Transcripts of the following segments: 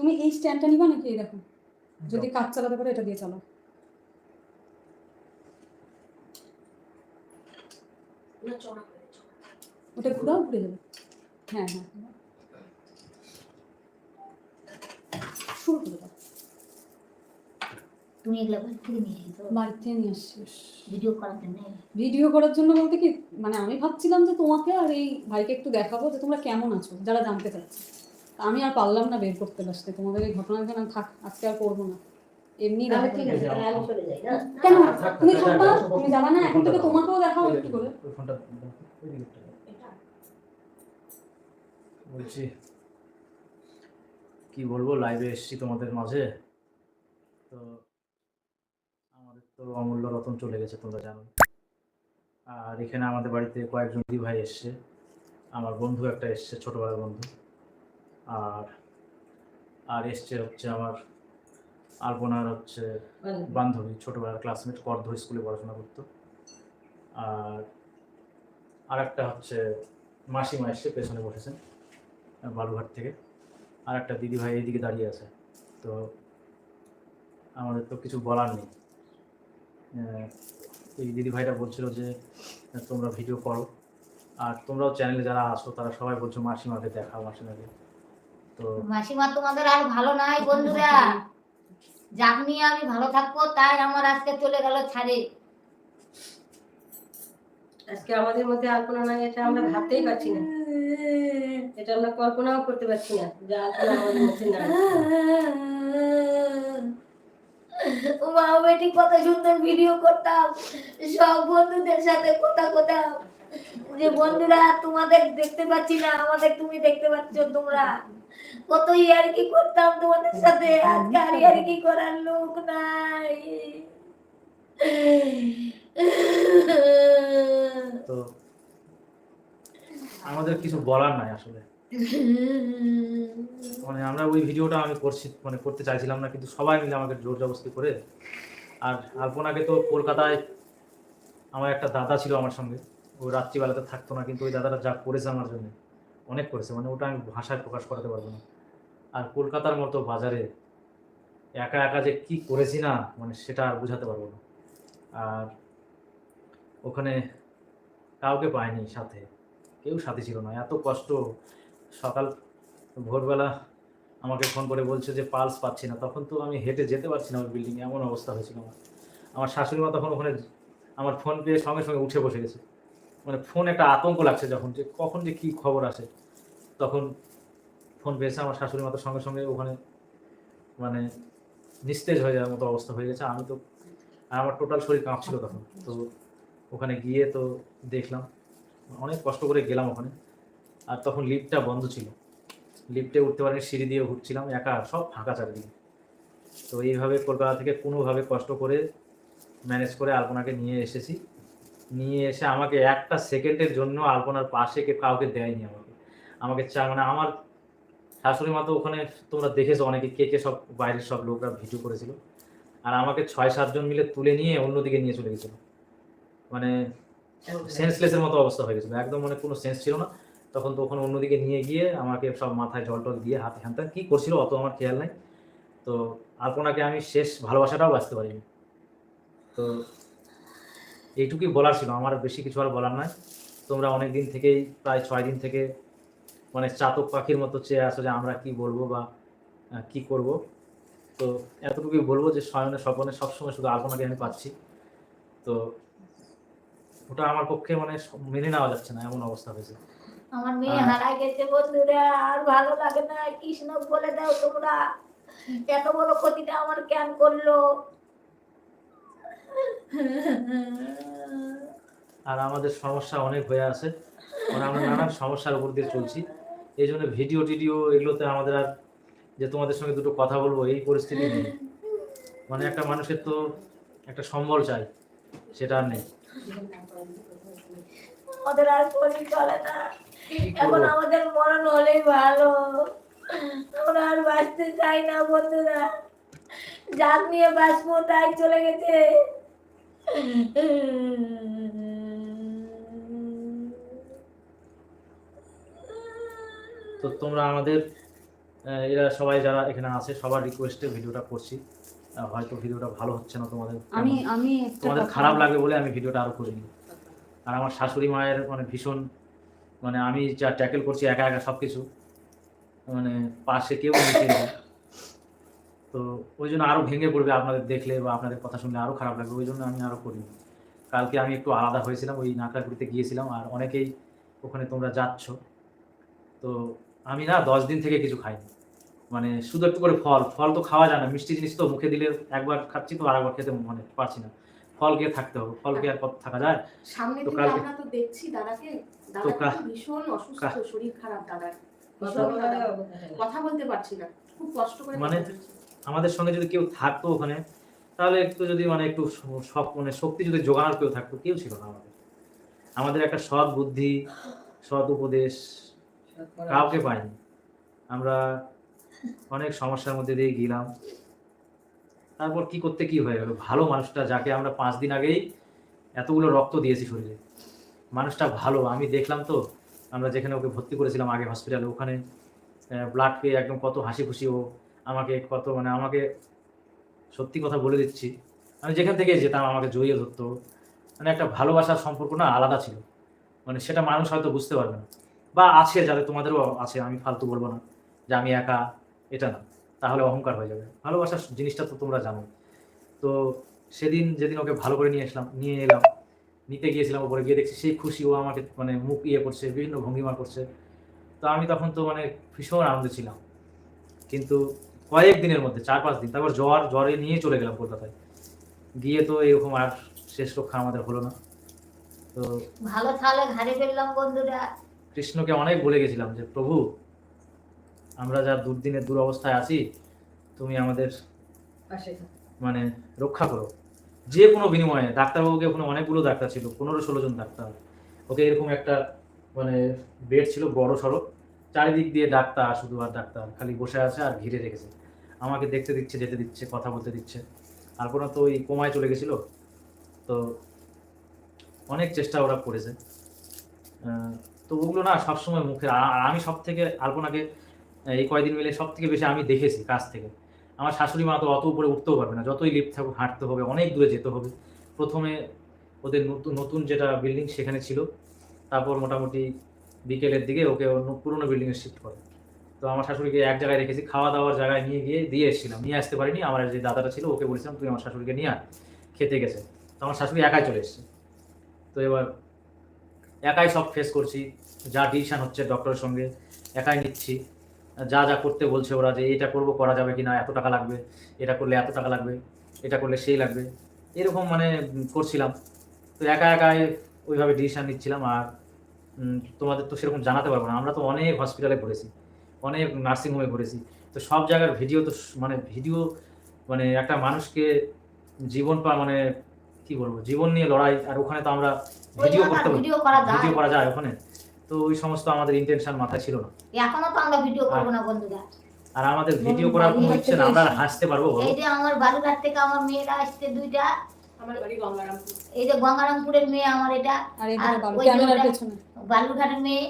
তুমি এই স্ট্যান্ডটা নিবা নাকি এই দেখো? যদি কাজ চালাতে পারো এটা দিয়ে চালাও। ওটা ঘুরাও ঘুরে যাবে। হ্যাঁ হ্যাঁ। শুরু করে দাও। তুমি এগুলো বাড়ি থেকে নিয়ে এসেছ বাড়ি থেকে নিয়ে আসছি ভিডিও করার জন্য ভিডিও করার জন্য বলতে কি মানে আমি ভাবছিলাম যে তোমাকে আর এই ভাইকে একটু দেখাবো যে তোমরা কেমন আছো যারা জানতে চাচ্ছে আমি আর পারলাম না বের করতে আসতে তোমাদের এই ঘটনা এখানে থাক আজকে আর করব না। এমনি কেন? তুমি থাকবা? তুমি যাবা না? এখন থেকে তোমাকেও একটু করে। বলছি। কি বলব? লাইভে এসেছি তোমাদের মাঝে। তো আমাদের তো অমূল্য রতন চলে গেছে তোমরা জানো আর এখানে আমাদের বাড়িতে কয়েকজন দিদি ভাই এসছে। আমার বন্ধু একটা এসছে ছোটবেলার বন্ধু। আর আর এসছে হচ্ছে আমার আলপনার হচ্ছে বান্ধবী। ছোটবেলার ক্লাসমেট কর্ধ স্কুলে পড়াশোনা করতো। আর আর একটা হচ্ছে মাসিমা এসছে পেছনে বসেছেন বালুঘাট থেকে। আর একটা দিদি ভাই এইদিকে দাঁড়িয়ে আছে। তো আমাদের তো কিছু বলার নেই। এই দিদি ভাইটা বলছিল যে তোমরা ভিডিও করো। আর তোমরাও চ্যানেলে যারা আসো তারা সবাই বলছো মাসিমাকে দেখাও মাসিমাকে। মাসিমা তোমাদের আর ভালো নাই বন্ধুরা। যাক নিয়ে আমি ভালো থাকব তাই আমার আজকে চলে গেল ছাড়ে আজকে আমাদের মধ্যে আলপনা নাই এটা আমরা ভাবতেই পারছি না। এটা আমরা কল্পনাও করতে পারছি না যে আলপনা আমাদের মধ্যে নাই। মা বেটি কত সুন্দর ভিডিও করতাম। সব বন্ধুদের সাথে কথা কথা যে বন্ধুরা তোমাদের দেখতে পাচ্ছি না আমাদের তুমি দেখতে পাচ্ছ তোমরা। কত ইয়ার্কি করতাম তোমাদের সাথে? আজকে আর ইয়ার্কি করার লোক নাই। তো আমাদের কিছু বলার নাই আসলে। মানে আমরা ওই ভিডিওটা আমি করছি মানে করতে চাইছিলাম না কিন্তু সবাই মিলে আমাকে জোর জবরদস্তি করে। আর আলপনাকে তো কলকাতায় আমার একটা দাদা ছিল আমার সঙ্গে ও রাত্রিবেলাতে থাকতো না কিন্তু ওই দাদাটা যা করেছে আমার জন্য। অনেক করেছে মানে ওটা আমি ভাষায় প্রকাশ করাতে পারব না। আর কলকাতার মতো বাজারে একা একা যে কি করেছি না মানে সেটা আর বোঝাতে পারব না। আর ওখানে কাউকে পাইনি সাথে, কেউ সাথে ছিল না। এত কষ্ট, সকাল, ভোরবেলা আমাকে ফোন করে বলছে যে পালস পাচ্ছি না। তখন তো আমি হেঁটে যেতে পারছি না ওই বিল্ডিংয়ে, এমন অবস্থা হয়েছিল আমার। আমার শাশুড়ি মা তখন ওখানে আমার ফোন পেয়ে সঙ্গে সঙ্গে উঠে বসে গেছে। মানে ফোন একটা আতঙ্ক লাগছে যখন যে কখন যে কী খবর আসে। তখন ফোন পেয়েছে আমার শাশুড়ি মাতার সঙ্গে সঙ্গে ওখানে মানে নিস্তেজ হয়ে যাওয়ার মতো অবস্থা হয়ে গেছে। আমি তো, আমার টোটাল শরীর কাঁপছিল তখন। তো ওখানে গিয়ে তো দেখলাম, অনেক কষ্ট করে গেলাম ওখানে। আর তখন লিফটটা বন্ধ ছিল। লিফটে উঠতে পারিনি, সিঁড়ি দিয়ে উঠছিলাম, একা, সব ফাঁকা চারিদিকে। তো এইভাবে কলকাতা থেকে কোনোভাবে কষ্ট করে ম্যানেজ করে আলপনাকে নিয়ে এসেছি। নিয়ে এসে আমাকে একটা সেকেন্ডের জন্য আলপনার পাশে কে কাউকে দেয়নি আমাকে। আমাকে চা মানে আমার শাশুড়ি মা তো ওখানে তোমরা দেখেছ অনেকে কে কে সব বাইরের সব লোকরা ভিডিও করেছিল। আর আমাকে ছয় সাতজন মিলে তুলে নিয়ে অন্যদিকে নিয়ে চলে গেছিল। মানে সেন্সলেসের মতো অবস্থা হয়ে গেছিল। একদম মানে কোনো সেন্স ছিল না। তখন তো ওখানে অন্যদিকে নিয়ে গিয়ে আমাকে সব মাথায় জল টল দিয়ে হাতে হ্যান কী করছিল অত আমার খেয়াল নাই। তো আলপনাকে আমি শেষ ভালোবাসাটাও বাঁচতে পারিনি। তো এইটুকুই বলার ছিল আমার বেশি কিছু আর বলার নাই তোমরা অনেক দিন থেকেই প্রায় ছয় দিন থেকে মানে চাতক পাখির মতো চেয়ে আসো যে আমরা কি বলব বা কি করব। তো এতটুকুই বলব যে শয়নে স্বপনে সবসময় শুধু আলপনাকে আমি পাচ্ছি। তো ওটা আমার পক্ষে মানে মেনে নেওয়া যাচ্ছে না এমন অবস্থা হয়েছে। আমার মেয়ে। হারাই গেছে বন্ধুরা আর ভালো লাগে না। কৃষ্ণ বলে দাও তোমরা। এত বড় ক্ষতিটা আমার কেন করল? আর আমাদের সমস্যা অনেক হয়ে আছে। মানে আমরা নানান সমস্যার উপর দিয়ে চলছি। এই জন্য ভিডিও টিডিও এগুলোতে আমাদের আর যে তোমাদের সঙ্গে দুটো কথা বলব এই পরিস্থিতি নেই। মানে একটা মানুষের তো একটা সম্বল চাই সেটা আর নেই। আমাদের আর শরীর চলে না। এখন আমাদের মরণ হলেই ভালো। আমরা আর বাঁচতে চাই না বন্ধুরা। যাক নিয়ে বাঁচবো তাই চলে গেছে। তো তোমরা আমাদের এরা সবাই যারা এখানে আছে সবার রিকোয়েস্টে ভিডিওটা করছি। হয়তো ভিডিওটা ভালো হচ্ছে না তোমাদের আমি আমি তোমাদের খারাপ লাগবে বলে আমি ভিডিওটা আরও করিনি। আর আমার শাশুড়ি মায়ের মানে ভীষণ মানে আমি যা ট্যাকেল করছি একা একা সব কিছু মানে পাশে কেউ। তো ওই জন্য আরও ভেঙে পড়বে আপনাদের দেখলে বা আপনাদের কথা শুনলে আরও খারাপ লাগবে ওই জন্য আমি আরও করিনি। কালকে আমি একটু আলাদা হয়েছিলাম ওই নাকড়াগুড়িতে গিয়েছিলাম আর অনেকেই ওখানে তোমরা যাচ্ছ। তো আমি না দশ দিন থেকে কিছু খাইনি। মানে শুধু একটু করে ফল ফল তো খাওয়া যায় না মিষ্টি জিনিস তো মুখে দিলে একবার খাচ্ছি তো আরেকবার খেতে মনে পারছি না। ফল খেয়ে থাকতে হবে ফল খেয়ে আর কত থাকা যায়? সামনে তো কালকে- তো দেখছি দাদাকে দাদা ভীষণ অসুস্থ শরীর খারাপ দাদার। কথা বলতে পারছি না খুব কষ্ট করে মানে। আমাদের সঙ্গে যদি কেউ থাকতো ওখানে, তাহলে একটু যদি মানে একটু সব মানে শক্তি যদি জোগানোর কেউ থাকতো, কেউ ছিল না আমাদের। আমাদের একটা সৎ বুদ্ধি, সৎ উপদেশ কাউকে পাইনি। আমরা অনেক সমস্যার মধ্যে দিয়ে গেলাম। তারপর কি করতে কি হয়ে গেল? ভালো মানুষটা যাকে আমরা পাঁচ দিন আগেই এতগুলো রক্ত দিয়েছি শরীরে। মানুষটা ভালো, আমি দেখলাম তো, আমরা যেখানে ওকে ভর্তি করেছিলাম আগে হসপিটালে ওখানে ব্লাড পেয়ে একদম কত হাসি খুশি ও আমাকে কত মানে আমাকে সত্যি কথা বলে দিচ্ছি। আমি যেখান থেকে যেতাম, আমাকে জড়িয়ে ধরতো। মানে একটা ভালোবাসার সম্পর্ক না আলাদা ছিল। মানে সেটা মানুষ হয়তো বুঝতে পারবে না। বা আছে, যাদের তোমাদেরও আছে, আমি ফালতু বলব না যে আমি একা, এটা না। তাহলে অহংকার হয়ে যাবে। ভালোবাসার জিনিসটা তো তোমরা জানো তো সেদিন যেদিন ওকে ভালো করে নিয়ে আসলাম, নিয়ে এলাম, নিতে গিয়েছিলাম ওপরে গিয়ে দেখছি সেই খুশি ও আমাকে মানে মুখ ইয়ে করছে, বিভিন্ন ভঙ্গিমা করছে। তো আমি তখন তো মানে ভীষণ আনন্দে ছিলাম। কিন্তু কয়েক দিনের মধ্যে চার পাঁচ দিন। তারপর জ্বর জ্বরে নিয়ে চলে গেলাম কলকাতায়। গিয়ে তো এরকম আর শেষ রক্ষা আমাদের হলো না। তো ভালো তাহলে ঘাড়ে ফেললাম বন্ধুরা। কৃষ্ণকে অনেক বলে গেছিলাম যে প্রভু আমরা যা দুর্দিনের দুরবস্থায় আছি তুমি আমাদের মানে রক্ষা করো। যে কোনো বিনিময়ে ডাক্তারবাবুকে ওখানে অনেকগুলো ডাক্তার ছিল পনেরো ষোলো জন ডাক্তার। ওকে এরকম একটা মানে বেড ছিল বড় সড়ো চারিদিক দিয়ে ডাক্তার শুধু আর ডাক্তার খালি বসে আছে আর ঘিরে রেখেছে। আমাকে দেখতে দিচ্ছে, যেতে দিচ্ছে, কথা বলতে দিচ্ছে। আলপনা তো ওই কোমায় চলে গেছিল। তো অনেক চেষ্টা ওরা করেছে। তো ওগুলো না সবসময় মুখে, আর আর আমি সব থেকে আলপনাকে এই কয়দিন মিলে সব থেকে বেশি আমি দেখেছি কাছ থেকে। আমার শাশুড়ি মা তো অত উপরে উঠতেও পারবে না। যতই লিফট থাকুক, হাঁটতে হবে, অনেক দূরে যেতে হবে। প্রথমে ওদের নতুন নতুন যেটা বিল্ডিং সেখানে ছিল। তারপর মোটামুটি বিকেলের দিকে ওকে অন্য পুরোনো বিল্ডিংয়ে শিফট করে। তো আমার শাশুড়িকে এক জায়গায় রেখেছি খাওয়া দাওয়ার জায়গায় নিয়ে গিয়ে দিয়ে এসেছিলাম। নিয়ে আসতে পারিনি, আমার যে দাদাটা ছিল ওকে বলেছিলাম তুই আমার শাশুড়িকে নিয়ে আয়। খেতে গেছে। তো আমার শাশুড়ি একাই চলে এসেছে। তো এবার একাই সব ফেস করছি, যা ডিসিশন হচ্ছে ডক্টরের সঙ্গে, একাই নিচ্ছি। যা যা করতে বলছে ওরা যে এটা করব, করা যাবে কি না এত টাকা লাগবে, এটা করলে এত টাকা লাগবে, এটা করলে সেই লাগবে। এরকম মানে করছিলাম। তো একা একাই ওইভাবে ডিসিশান নিচ্ছিলাম আর তোমাদের তো সেরকম জানাতে পারব না। আমরা তো অনেক হসপিটালে ঘুরেছি অনেক নার্সিংহোমে ঘুরেছি। তো সব জায়গার ভিডিও তো মানে ভিডিও মানে একটা মানুষকে জীবন পা মানে কি বলব জীবন নিয়ে লড়াই আর ওখানে তো আমরা ভিডিও করতে পারি। ভিডিও করা যায়। ওখানে। তো ওই সমস্ত আমাদের ইন্টেনশন মাথায় ছিল না। এখনও তো আমরা ভিডিও করব না বন্ধুরা। আর আমাদের ভিডিও করার কোনো ইচ্ছে না আমরা হাসতে পারব এই যে আমার বালুঘাট থেকে আমার মেয়েরা আসছে দুইটা। আমার বাড়ি গঙ্গারামপুর। এই যে গঙ্গারামপুরের মেয়ে আমার এটা। আর ওই ক্যামেরার পেছনে। বালুঘাটের মেয়ে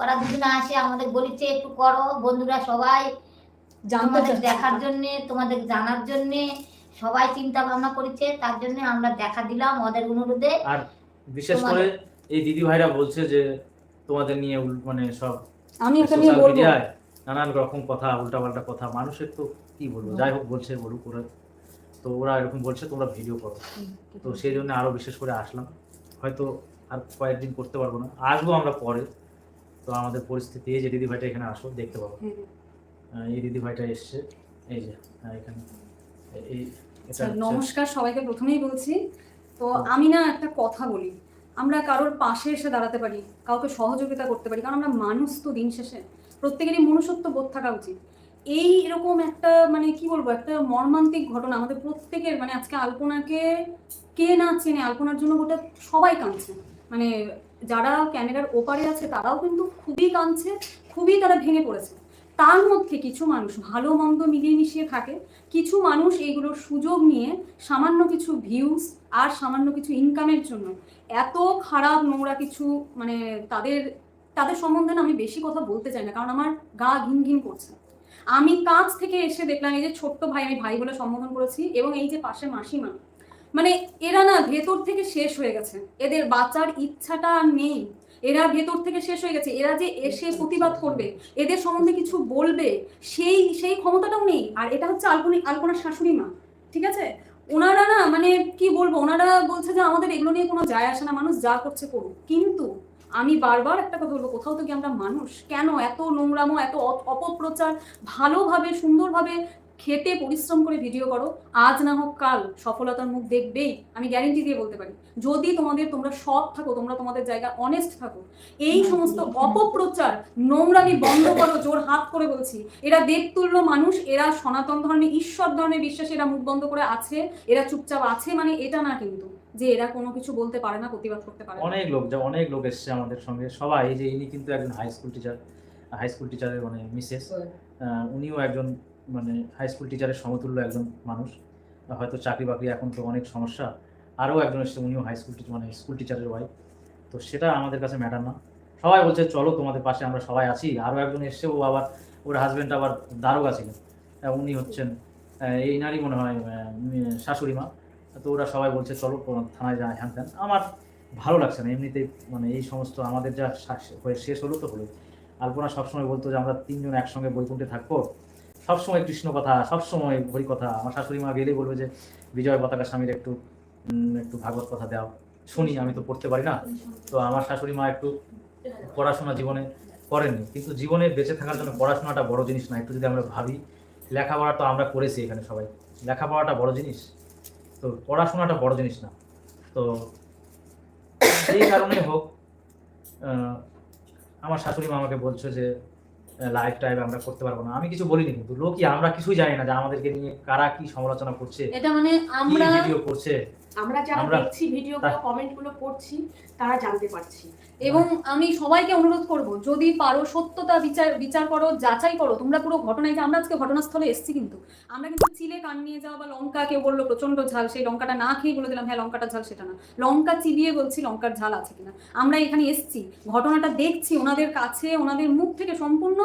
ওরা দুজনে আসে আমাদের বলিছে একটু করো। বন্ধুরা সবাই জানতে তোমাদের দেখার জন্য তোমাদের জানার জন্য সবাই চিন্তা ভাবনা করেছে তার জন্য আমরা দেখা দিলাম ওদের অনুরোধে। আর বিশেষ করে এই দিদি ভাইরা বলছে যে তোমাদের নিয়ে মানে সব আমি নিয়ে বলব। নানান রকম কথা উল্টাপাল্টা কথা মানুষের তো কি বলব? যাই হোক বলছে বলুক ওরা। তো ওরা এরকম বলছে তোমরা ভিডিও করো। তো সেই জন্য আরও বিশেষ করে আসলাম। হয়তো আর কয়েকদিন করতে পারব না। আসব আমরা পরে। তো আমাদের পরিস্থিতি এই যে দিদি ভাইটা এখানে আসো দেখতে পাবো। এই দিদি ভাইটা এসছে এই যে এখানে। এই নমস্কার সবাইকে প্রথমেই বলছি তো আমি না একটা কথা বলি আমরা কারোর পাশে এসে দাঁড়াতে পারি কাউকে সহযোগিতা করতে পারি কারণ আমরা মানুষ তো দিন শেষে প্রত্যেকেরই মনুষ্যত্ব বোধ থাকা উচিত। এই এরকম একটা মানে কি বলব একটা মর্মান্তিক ঘটনা আমাদের প্রত্যেকের মানে আজকে আলপনাকে কে না চেনে আলপনার জন্য গোটা সবাই কাঁদছে। মানে যারা ক্যামেরার ওপারে আছে, তারাও কিন্তু খুবই কাঁদছে, খুবই তারা ভেঙে পড়েছে। তার মধ্যে কিছু মানুষ ভালো মন্দ মিলিয়ে মিশিয়ে থাকে, কিছু মানুষ এইগুলোর সুযোগ নিয়ে সামান্য কিছু ভিউজ আর সামান্য কিছু ইনকামের জন্য এত খারাপ নোংরা কিছু মানে তাদের তাদের সম্বন্ধে না আমি বেশি কথা বলতে চাই না, কারণ আমার গা ঘিন ঘিন করছে। আমি কাছ থেকে এসে দেখলাম, এই যে ছোট্ট ভাই, আমি ভাই বলে সম্বোধন করেছি, এবং এই যে পাশে মাসিমা মানে এরা না ভেতর থেকে শেষ হয়ে গেছে। এদের বাঁচার ইচ্ছাটা নেই। এরা ভেতর থেকে শেষ হয়ে গেছে। এরা যে এসে প্রতিবাদ করবে এদের সম্বন্ধে কিছু বলবে সেই সেই ক্ষমতাটাও নেই। আর এটা হচ্ছে আলপনি আলপনার শাশুড়ি মা ঠিক আছে? ওনারা না মানে কি বলব ওনারা বলছে যে আমাদের এগুলো নিয়ে কোনো যায় আসে না মানুষ যা করছে করুক। কিন্তু আমি বারবার একটা কথা বলব কোথাও তো কি আমরা মানুষ। কেন এত নোংরামো এত অপপ্রচার? ভালোভাবে সুন্দরভাবে খেটে পরিশ্রম করে ভিডিও করো। আজ না হোক কাল সফলতার মুখ দেখবেই আমি গ্যারেন্টি দিয়ে বলতে পারি। যদি তোমাদের তোমরা সৎ থাকো তোমরা তোমাদের জায়গা অনেস্ট থাকো এই সমস্ত অপপ্রচার নোংরামি বন্ধ করো জোর হাত করে বলছি। এরা দেবতুল্য মানুষ এরা সনাতন ধর্মে ঈশ্বর ধর্মে বিশ্বাসে এরা মুখ বন্ধ করে আছে এরা চুপচাপ আছে মানে এটা না কিন্তু যে এরা কোনো কিছু বলতে পারে না প্রতিবাদ করতে পারে অনেক লোক যা অনেক লোক এসছে আমাদের সঙ্গে সবাই যে ইনি কিন্তু একজন high school teacher high school টিচারের মানে মিসেস উনিও একজন মানে হাই স্কুল টিচারের সমতুল্য একজন মানুষ। হয়তো চাকরি বাকরি এখন তো অনেক সমস্যা। আরও একজন এসেছে, উনিও হাই স্কুল টিচার মানে স্কুল টিচারের ওয়াইফ তো সেটা আমাদের কাছে ম্যাটার না। সবাই বলছে, চলো তোমাদের পাশে আমরা সবাই আছি। আরও একজন এসছে, ও আবার ওর হাজব্যান্ড আবার দারোগা ছিলেন উনি হচ্ছেন এই নারী মনে হয় শাশুড়ি মা। তো ওরা সবাই বলছে, চলো থানায় যায় হ্যান ত্যান আমার ভালো লাগছে না, এমনিতেই মানে এই সমস্ত আমাদের যা হয়ে শেষ হলো তো হলো। আলপনা সবসময় বলতো যে, আমরা তিনজন একসঙ্গে বৈকুণ্ঠে থাকব। সবসময় কৃষ্ণ কথা সবসময় হরি কথা আমার শাশুড়ি মা গেলেই বলবে যে, বিজয় পতাকা স্বামীর একটু একটু ভাগবত কথা দাও। শুনি, আমি তো পড়তে পারি না। তো আমার শাশুড়ি মা একটু পড়াশোনা জীবনে করেননি। কিন্তু জীবনে বেঁচে থাকার জন্য পড়াশোনাটা বড় জিনিস না। একটু যদি আমরা ভাবি, লেখাপড়া তো আমরা করেছি এখানে সবাই। লেখাপড়াটা বড় জিনিস। তো পড়াশোনাটা বড় জিনিস না। তো এই কারণে হোক আমার শাশুড়ি মা আমাকে বলছো যে আমরা করতে পারব না। আমি কিছু বলিনি কিন্তু লোকই আমরা কিছুই জানি না যে আমাদেরকে নিয়ে কারা কি সমালোচনা করছে এটা মানে আমরা ভিডিও করছে। আমরা যারা দেখছি ভিডিওগুলো কমেন্টগুলো পড়ছি তারা জানতে পারছি। এবং আমি সবাইকে অনুরোধ করব যদি পারো সত্যতা বিচার বিচার করো যাচাই করো তোমরা পুরো ঘটনায় যে আমরা আজকে ঘটনাস্থলে এসেছি কিন্তু আমরা কিন্তু চিলে কান নিয়ে যাওয়া বা লঙ্কা কেউ বলল প্রচণ্ড ঝাল সেই লঙ্কাটা না খেয়ে বলে দিলাম হ্যাঁ লঙ্কাটা ঝাল সেটা না। লঙ্কা চিবিয়ে বলছি লঙ্কার ঝাল আছে কিনা? আমরা এখানে এসেছি ঘটনাটা দেখছি ওনাদের কাছে ওনাদের মুখ থেকে সম্পূর্ণ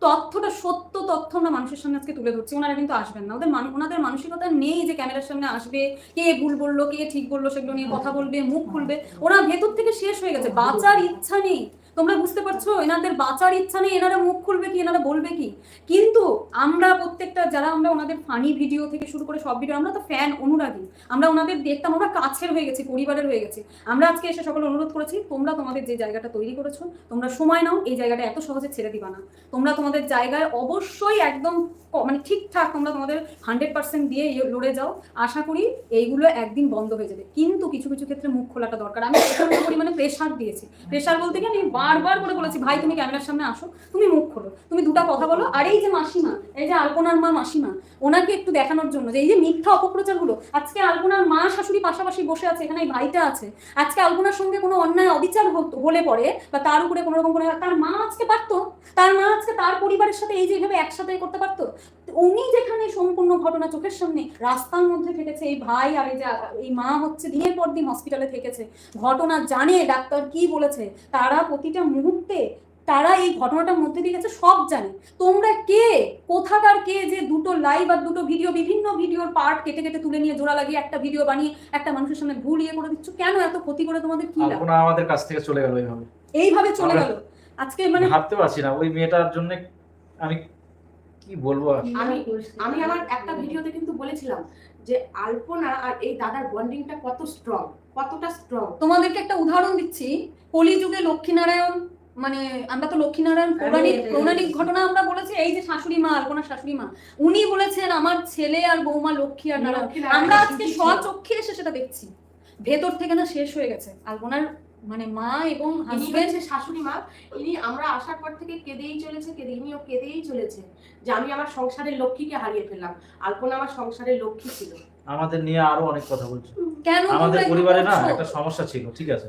তথ্যটা, সত্য তথ্য আমরা মানুষের সামনে আজকে তুলে ধরছি। ওনারা কিন্তু আসবেন না। ওদের ওনাদের মানসিকতা নেই যে ক্যামেরার সামনে আসবে, কে ভুল বলল, কে ঠিক বলল, সেগুলো নিয়ে কথা বলবে, মুখ খুলবে। ওরা ভেতর থেকে শেষ হয়ে গেছে। বাঁচার ইচ্ছা নেই। তোমরা বুঝতে পারছ, এনাদের বাঁচার ইচ্ছা নেই, এনারা মুখ খুলবে কি, এনারা বলবে কি? কিন্তু আমরা প্রত্যেকটা, যারা আমরা ওনাদের ফানি ভিডিও থেকে শুরু করে সব ভিডিও আমরা তো ফ্যান অনুরাগী। আমরা ওনাদের দেখতাম, আমরা কাছের হয়ে গেছি, পরিবারের হয়ে গেছি। আমরা আজকে এসে সকল অনুরোধ করেছি, তোমরা তোমাদের যে জায়গাটা তৈরি করেছ, তোমরা সময় নাও, এই জায়গাটা এত সহজে ছেড়ে দিবা না। তোমরা তোমাদের জায়গায় অবশ্যই একদম মানে ঠিকঠাক তোমরা তোমাদের হান্ড্রেড পার্সেন্ট দিয়ে ইয়ে লড়ে যাও। আশা করি এইগুলো একদিন বন্ধ হয়ে যাবে। কিন্তু কিছু কিছু ক্ষেত্রে মুখ খোলাটা দরকার। আমি প্রেশার দিয়েছি। প্রেশার বলতে কি, আমি বারবার করে বলেছি, ভাই, তুমি ক্যামেরার সামনে আসো, তুমি মুখ খোলো, তুমি দুটো কথা বলো। আর এই যে মাসিমা, এই যে আলপনার মা মাসিমা, ওনাকে একটু দেখানোর জন্য, যে এই যে মিথ্যা অপপ্রচারগুলো, আজকে আলপনার মা শাশুড়ি পাশাপাশি বসে আছে, এখানে এই ভাইটা আছে, আজকে আলপনার সঙ্গে কোনো অন্যায়, অবিচার হলে পরে, বা তার উপরে কোনো রকম কোনো, তার মা আজকে পারতো, তার মা আজকে তার পরিবারের সাথে এই যে এভাবে একসাথে করতে পারতো? উনি যেখানে সম্পূর্ণ ঘটনা চোখের সামনে রাস্তার মধ্যে থেকেছে এই ভাই আর এই যে এই মা হচ্ছে দিনের পর দিন হসপিটালে থেকেছে। ঘটনা জানে ডাক্তার কি বলেছে তারা প্রতিটা মুহূর্তে তারা এই ঘটনাটার মধ্যে দিয়ে গেছে সব জানে। তোমরা কে? কোথাকার কে? যে দুটো লাইভ আর দুটো ভিডিও বিভিন্ন ভিডিওর পার্ট কেটে কেটে তুলে নিয়ে জোড়া লাগিয়ে একটা ভিডিও বানিয়ে একটা মানুষের সামনে ভুল ইয়ে করে দিচ্ছ কেন এত ক্ষতি করে তোমাদের কি লাভ? আমাদের কাছ থেকে চলে গেল এইভাবে। এইভাবে চলে গেল। আজকে মানে ভাবতে পারছি না ওই মেয়েটার জন্য আমি কি বলব? আমি আমি আমার একটা ভিডিওতে কিন্তু বলেছিলাম যে আলপনা আর এই দাদার বন্ডিংটা কত স্ট্রং কতটা স্ট্রং তোমাদেরকে একটা উদাহরণ দিচ্ছি কলিযুগে লক্ষ্মীনারায়ণ মানে আমরা তো লক্ষ্মীনারায়ণ পৌরাণিক পৌরাণিক ঘটনা আমরা বলেছি এই যে শাশুড়ি মা আলপনার শাশুড়ি মা উনি বলেছেন আমার ছেলে আর বৌমা লক্ষ্মী আর নারায়ণ। আমরা আজকে। স্বচক্ষে এসে সেটা দেখছি। ভেতর থেকে না শেষ হয়ে গেছে। আলপনার মানে মা এবং হাজবেন্ড শাশুড়ি মা। ইনি আমরা আসার পর থেকে কেঁদেই চলেছে কেঁদে ইনিও কেঁদেই চলেছে যে আমি আমার সংসারের লক্ষ্মীকে হারিয়ে ফেললাম। আলপনা আমার সংসারের লক্ষ্মী ছিল। আমাদের নিয়ে আরও অনেক কথা বলছে। কেন আমাদের পরিবারে না একটা সমস্যা ছিল ঠিক আছে?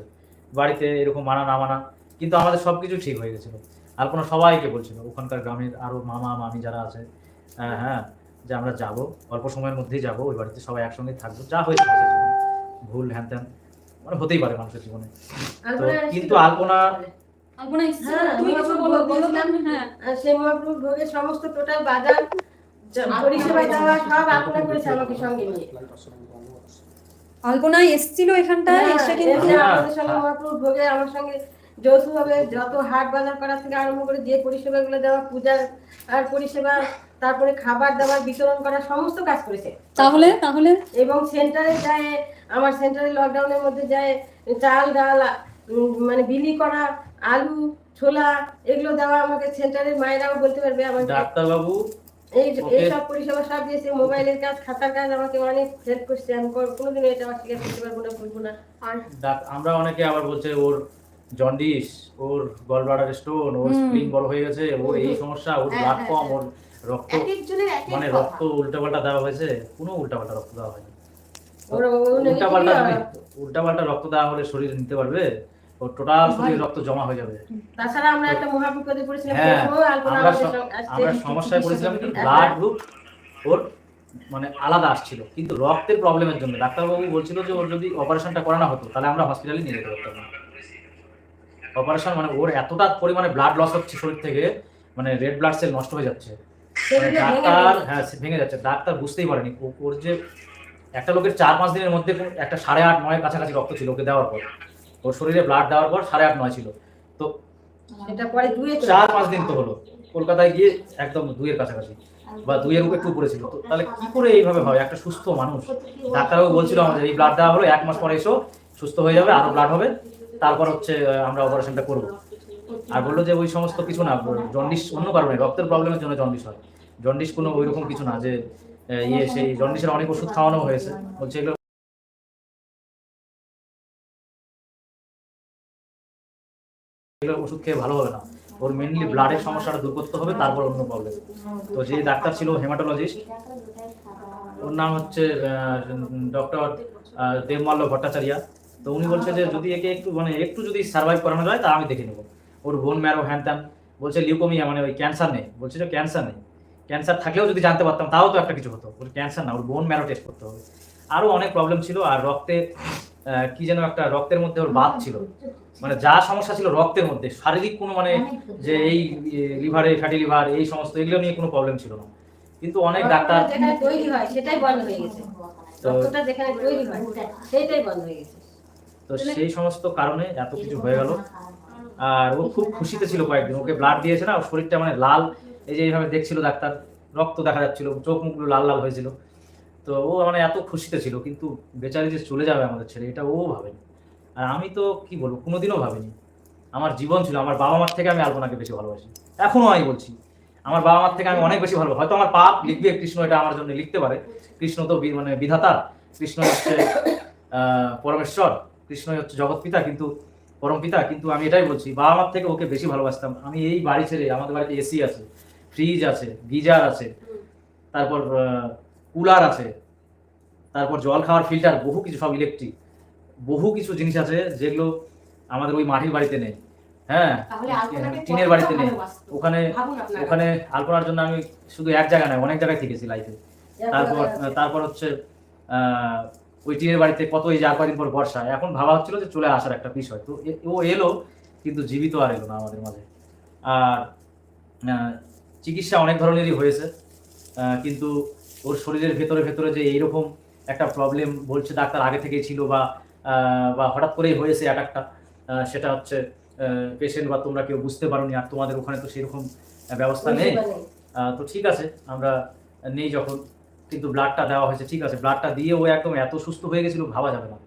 বাড়িতে এরকম মানা না মানা কিন্তু আমাদের সবকিছু ঠিক হয়ে গেছিল। আলপনা সবাইকে বলছিল ওখানকার গ্রামের আরও মামা মামি যারা আছে হ্যাঁ হ্যাঁ যে আমরা যাব অল্প সময়ের মধ্যেই যাব ওই বাড়িতে সবাই একসঙ্গে থাকব যা হয়েছে হয়েছে। ভুল হ্যান ত্যান মানে হতেই পারে মানুষের জীবনে। কিন্তু আলপনা- আলপনা এসেছিল। তুমি কিছু মহাপ্রভু বলো বলো তো বলেছিলাম। আর সেই মহাপ্রভু ভোগের সমস্ত টোটাল বাজার য- পরিষেবা দেওয়া সব আলপনা করেছে আমাকে সঙ্গে নিয়ে। আলপনা এসেছিল এখানটায় এসে কিন্তু আমাদের সঙ্গে মহাপ্রভু ভোগে আমার সঙ্গে যৌথভাবে যত হাট বাজার করা থেকে আরম্ভ করে যে পরিষেবাগুলো দেওয়া পূজার আর পরিষেবা তারপরে খাবার দাবার বিতরণ করা সমস্ত কাজ করেছে। তাহলে তাহলে? এবং সেন্টারে যায় আমার সেন্টারে লকডাউনের মধ্যে যায় চাল ডাল মানে বিলি করা আলু ছোলা এগুলো দেওয়া আমাকে সেন্টারের মায়েরাও বলতে পারবে আমাকে। ডাক্তারবাবু এই ওকে। এই সব পরিষেবা সব দিয়েছে মোবাইলের কাজ খাতার কাজ আমাকে অনেক হেল্প করছে। আমি কোনো- কোনোদিনও এটা অস্বীকার করতে পারব না বলব না। আমরা অনেকে আবার বলছে ওর জন্ডিস ওর গল ব্লাডার স্টোন ওর স্প্লিন বড় হয়ে গেছে ওর এই সমস্যা ওর হ্যাঁ, ব্লাড হ্যাঁ, কম হ্যাঁ। ওর রক্ত মানে রক্ত উল্টাপাল্টা দেওয়া হয়েছে কোনো উল্টাপাল্টা রক্ত দেওয়া হয়নি। উল্টাপাল্টা negative রক্ত দেওয়া হলে শরীর নিতে পারবে টোটাল শরীর রক্ত জমা হয়ে যাবে। তাছাড়া আমরা একটা মহাবিপদে পড়েছিলাম হ্যাঁ, আমরা। আমরা সমস্যায় পড়েছিলাম কি ব্লাড গ্রুপ ওর মানে আলাদা আসছিল কিন্তু রক্তের প্রবলেমের জন্য। ডাক্তারবাবু বলছিল যে ওর যদি অপারেশনটা করানো হতো তাহলে আমরা হসপিটালে নিয়ে যেতে পারতাম অপারেশন মানে ওর এতটা পরিমাণে ব্লাড লস হচ্ছে শরীর থেকে মানে রেড ব্লাড সেল নষ্ট হয়ে যাচ্ছে। মানে ডাক্তার হ্যাঁ ভেঙে যাচ্ছে। ডাক্তার বুঝতেই পারেনি ওর যে একটা লোকের চার পাঁচ দিনের মধ্যে একটা সাড়ে আট নয় কাছাকাছি রক্ত ছিল ওকে দেওয়ার পর। ওর শরীরে ব্লাড দেওয়ার পর সাড়ে আট নয় ছিল। তো সেটা পরে দুয়ে চার পাঁচ দিন তো হলো। কলকাতায় গিয়ে একদম দুইয়ের কাছাকাছি বা দুইয়ের উপর একটু পড়েছিল। তো তাহলে কি করে এইভাবে হয়? একটা সুস্থ মানুষ। ডাক্তারবাবু বলছিল আমাদের এই ব্লাড দেওয়া হলো এক মাস পরে এসো সুস্থ হয়ে যাবে আরও ব্লাড হবে। তারপর হচ্ছে আমরা অপারেশনটা করব। আর বলল যে ওই সমস্ত কিছু না জন্ডিস অন্য কারণে রক্তের প্রবলেমের জন্য জন্ডিস হয়। জন্ডিস কোনো ওইরকম কিছু না যে ইয়ে সেই জন্ডিসের অনেক ওষুধ খাওয়ানো হয়েছে। বলছে এগুলো ওষুধ খেয়ে ভালো হবে না। ওর মেনলি ব্লাডের সমস্যাটা দূর করতে হবে, তারপর অন্য প্রবলেম তো যে ডাক্তার ছিল হেমাটোলজিস্ট ওর নাম হচ্ছে ডক্টর দেবমাল্য ভট্টাচার্য। তো উনি বলছে যে, যদি একে একটু মানে একটু যদি সার্ভাইভ করানো যায়, তা আমি দেখে নেব। ওর বোন ম্যারো হ্যান বলছে লিউকোমিয়া মানে ওই ক্যান্সার নেই। বলছে যে ক্যান্সার নেই। ক্যান্সার থাকলেও যদি জানতে পারতাম তাও তো একটা কিছু হতো। ওর ক্যান্সার না ওর বোন ম্যারো টেস্ট করতে হবে। আরও অনেক প্রবলেম ছিল আর রক্তে কি যেন একটা রক্তের মধ্যে ওর বাত ছিল। মানে যা সমস্যা ছিল রক্তের মধ্যে শারীরিক কোনো মানে যে এই লিভারে ফ্যাটি লিভার এই সমস্ত এগুলো নিয়ে কোনো প্রবলেম ছিল না। কিন্তু অনেক ডাক্তার তৈরি হয় সেটাই বন্ধ হয়ে গেছে। তো রক্তটা যেখানে তৈরি হয় সেটাই বন্ধ হয়ে গেছে। তো সেই সমস্ত কারণে এত কিছু হয়ে গেল। আর ও খুব খুশিতে ছিল কয়েকদিন। ওকে ব্লাড দিয়েছে না ওর শরীরটা মানে লাল এই যে এইভাবে দেখছিল ডাক্তার, রক্ত দেখা যাচ্ছিল, চোখ মুখগুলো লাল লাল হয়েছিল। তো ও মানে এত খুশিতে ছিল, কিন্তু বেচারি যে চলে যাবে আমাদের ছেলে, এটা ও ভাবেনি। আর আমি তো কি বলব, কোনোদিনও ভাবিনি। আমার জীবন ছিল, আমার বাবা মার থেকে আমি আলপনাকে বেশি ভালোবাসি। এখনও আমি বলছি, আমার বাবা মার থেকে আমি অনেক বেশি ভালো হয়তো আমার পাপ লিখবে কৃষ্ণ, এটা আমার জন্য লিখতে পারে। কৃষ্ণ তো মানে বিধাতা, কৃষ্ণ হচ্ছে পরমেশ্বর, কৃষ্ণই হচ্ছে জগৎ পিতা, কিন্তু পরম পিতা। কিন্তু আমি এটাই বলছি, বাবা মার থেকে ওকে বেশি ভালোবাসতাম। আমি এই বাড়ি ছেড়ে, আমাদের বাড়িতে এসি আছে। ফ্রিজ আছে গিজার আছে তারপর কুলার আছে তারপর জল খাওয়ার ফিল্টার বহু কিছু সব ইলেকট্রিক বহু কিছু জিনিস আছে যেগুলো আমাদের ওই মাটির বাড়িতে নেই। হ্যাঁ টিনের বাড়িতে নেই। ওখানে ওখানে আলপনার জন্য আমি শুধু এক জায়গা নয় অনেক জায়গায় থেকেছি লাইফে তারপর তারপর হচ্ছে ওই টিনের বাড়িতে কত এই চার কদিন পর বর্ষা। এখন ভাবা হচ্ছিল যে চলে আসার একটা বিষয়। তো ও এলো কিন্তু জীবিত আর এলো না আমাদের মাঝে। আর চিকিৎসা অনেক ধরনেরই হয়েছে কিন্তু ওর শরীরের ভেতরে ভেতরে যে এইরকম একটা প্রবলেম বলছে ডাক্তার আগে থেকেই ছিল বা বা হঠাৎ করেই হয়েছে অ্যাটাকটা সেটা হচ্ছে পেশেন্ট বা তোমরা কেউ বুঝতে পারোনি আর তোমাদের ওখানে তো সেরকম ব্যবস্থা নেই। তো ঠিক আছে আমরা নেই যখন কিন্তু ব্লাডটা দেওয়া হয়েছে ঠিক আছে ব্লাডটা দিয়ে ও একদম এত সুস্থ হয়ে গেছিল ভাবা যাবে না।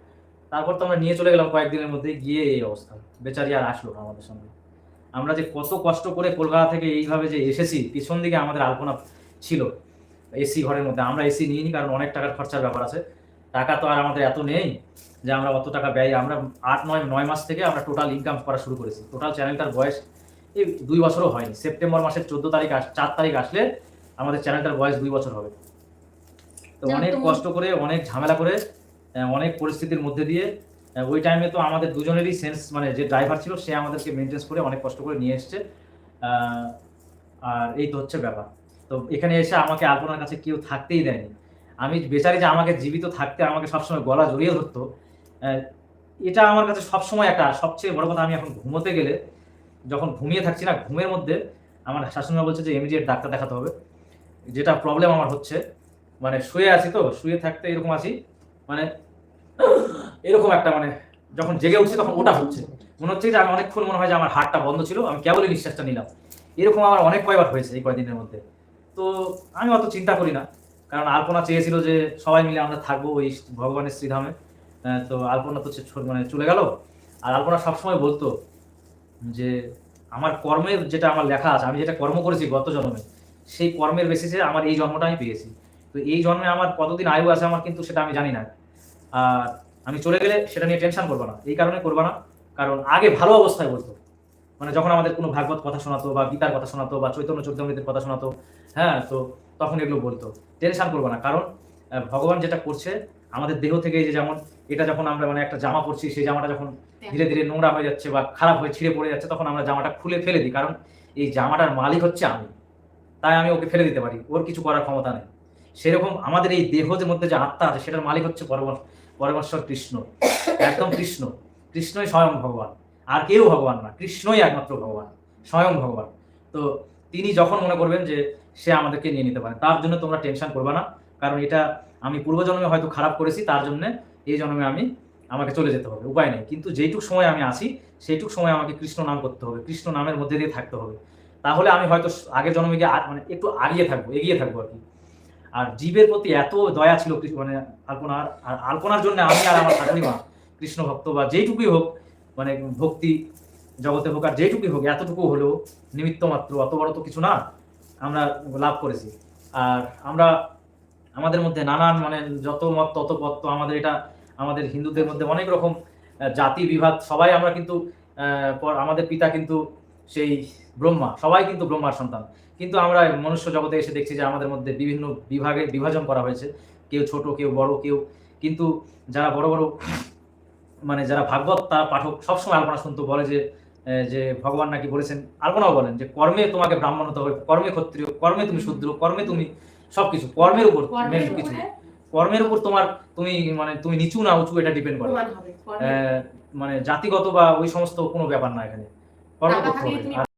তারপর তো আমরা নিয়ে চলে গেলাম কয়েকদিনের মধ্যে গিয়ে এই অবস্থা। বেচারি আর আসলো না আমাদের সঙ্গে। আমরা যে কত কষ্ট করে কলকাতা থেকে এইভাবে যে এসেছি পিছন দিকে আমাদের আলপনা ছিল এসি ঘরের মধ্যে। আমরা এসি নিইনি কারণ অনেক টাকার খরচার ব্যাপার আছে। টাকা তো আর আমাদের এত নেই যে আমরা অত টাকা ব্যয় আমরা আট নয় নয় মাস থেকে আমরা টোটাল ইনকাম করা শুরু করেছি। টোটাল চ্যানেলটার বয়স এই দুই বছরও হয়নি। সেপ্টেম্বর মাসের চোদ্দ তারিখ আস চার তারিখ আসলে আমাদের চ্যানেলটার বয়স দুই বছর হবে। তো অনেক কষ্ট করে অনেক ঝামেলা করে অনেক পরিস্থিতির মধ্যে দিয়ে ওই টাইমে তো আমাদের দুজনেরই সেন্স মানে যে ড্রাইভার ছিল, সে আমাদেরকে মেনটেন্স করে অনেক কষ্ট করে নিয়ে এসছে। আর এই তো হচ্ছে ব্যাপার। তো এখানে এসে আমাকে আলপনার কাছে কেউ থাকতেই দেয়নি। আমি বেচারি যে আমাকে জীবিত থাকতে আমাকে সবসময় গলা জড়িয়ে ধরতো এটা আমার কাছে সবসময় একটা সবচেয়ে বড় কথা। আমি এখন ঘুমোতে গেলে যখন ঘুমিয়ে থাকছি না, ঘুমের মধ্যে আমার শাশুড়িমা বলছে যে ইমিডিয়েট ডাক্তার দেখাতে হবে। যেটা প্রবলেম আমার হচ্ছে। মানে শুয়ে আছি তো, শুয়ে থাকতে এরকম আছি। মানে এরকম একটা মানে যখন জেগে উঠছি তখন ওটা হচ্ছে। মনে হচ্ছে যে আমি অনেকক্ষণ মনে হয় যে আমার হার্টটা বন্ধ ছিল, আমি কেবলই নিঃশ্বাসটা নিলাম। এরকম আমার অনেক কয়বার হয়েছে এই কয়দিনের মধ্যে। তো আমি অত চিন্তা করি না, কারণ আলপনা চেয়েছিল যে সবাই মিলে আমরা থাকব ওই ভগবানের শ্রীধামে। তো আলপনা তো মানে চলে গেল। আর আলপনা সবসময় বলতো যে আমার কর্মের যেটা আমার লেখা আছে, আমি যেটা কর্ম করেছি গত জন্মে, সেই কর্মের বেসিসে আমার এই জন্মটা আমি পেয়েছি। তো এই জন্মে আমার কতদিন আয়ু আছে আমার কিন্তু সেটা আমি জানি না। আর আমি চলে গেলে সেটা নিয়ে টেনশন করব না। এই কারণে করব না। কারণ আগে ভালো অবস্থায় বলতো। মানে যখন আমাদের কোনো ভাগবত কথা শোনাতো বা গীতার কথা শোনাতো বা চৈতন্য চৈতন্যদের কথা শোনাতো হ্যাঁ তো তখন এগুলো বলতো। টেনশন করব না। কারণ ভগবান যেটা করছে, আমাদের দেহ থেকে যে যেমন, এটা যখন আমরা মানে একটা জামা পরছি, সেই জামাটা যখন ধীরে ধীরে নোংরা হয়ে যাচ্ছে বা খারাপ হয়ে ছিঁড়ে পড়ে যাচ্ছে, তখন আমরা জামাটা খুলে ফেলে দিই। কারণ এই জামাটার মালিক হচ্ছে আমি। তাই আমি ওকে ফেলে দিতে পারি। ওর কিছু করার ক্ষমতা নেই। সেরকম আমাদের এই দেহের মধ্যে যে আত্মা আছে, সেটার মালিক হচ্ছে পরম- পরমেশ্বর কৃষ্ণ। একদম কৃষ্ণ। কৃষ্ণই স্বয়ং ভগবান। আর কেউ ভগবান না। কৃষ্ণই একমাত্র ভগবান। স্বয়ং ভগবান। তো তিনি যখন মনে করবেন যে সে আমাদেরকে নিয়ে নিতে পারে, তার জন্য তোমরা টেনশন করবে না। কারণ এটা আমি পূর্বজন্মে হয়তো খারাপ করেছি, তার জন্য এই জন্মে আমি আমাকে চলে যেতে হবে। উপায় নেই। কিন্তু যেইটুক সময় আমি আসি সেইটুক সময় আমাকে কৃষ্ণ নাম করতে হবে। কৃষ্ণ নামের মধ্যে দিয়ে থাকতে হবে। তাহলে আমি হয়তো আগের জন্মে গিয়ে মানে একটু আগিয়ে থাকব, এগিয়ে থাকব আর কি। আর জীবের প্রতি এত দয়া ছিল মানে আলপনার, আর আলপনার জন্য আমি আর আমার শাশুড়ি মা, কৃষ্ণ ভক্ত বা যেইটুকুই হোক মানে ভক্তি জগতে হোক আর যেইটুকুই হোক, এতটুকু হলেও নিমিত্ত মাত্র, অত বড় তো কিছু না, আমরা লাভ করেছি। আর আমরা আমাদের মধ্যে নানান মানে যত মত তত পথ আমাদের এটা, আমাদের হিন্দুদের মধ্যে অনেক রকম জাতি বিভাগ, সবাই আমরা কিন্তু আমাদের পিতা কিন্তু সেই ব্রহ্মা, সবাই কিন্তু ব্রহ্মার সন্তান। কিন্তু আমরা মনুষ্য জগতে এসে দেখছি যে আমাদের মধ্যে বিভিন্ন বিভাগে বিভাজন করা হয়েছে। কেউ ছোট কেউ বড় কেউ কিন্তু যারা বড় বড় মানে যারা ভাগবত তার পাঠক সবসময় আলোচনা শুনতো বলে যে যে ভগবান নাকি বলেছেন আলপনাও বলেন যে কর্মে তোমাকে ব্রাহ্মণ হতে হবে কর্মে ক্ষত্রিয় কর্মে তুমি শূদ্র কর্মে তুমি সবকিছু কর্মের উপর কর্মের কিছু কর্মের উপর তোমার তুমি মানে তুমি নিচু না উঁচু এটা ডিপেন্ড করে। মানে জাতিগত বা ওই সমস্ত কোনো ব্যাপার না এখানে। কর্ম করতে হবে।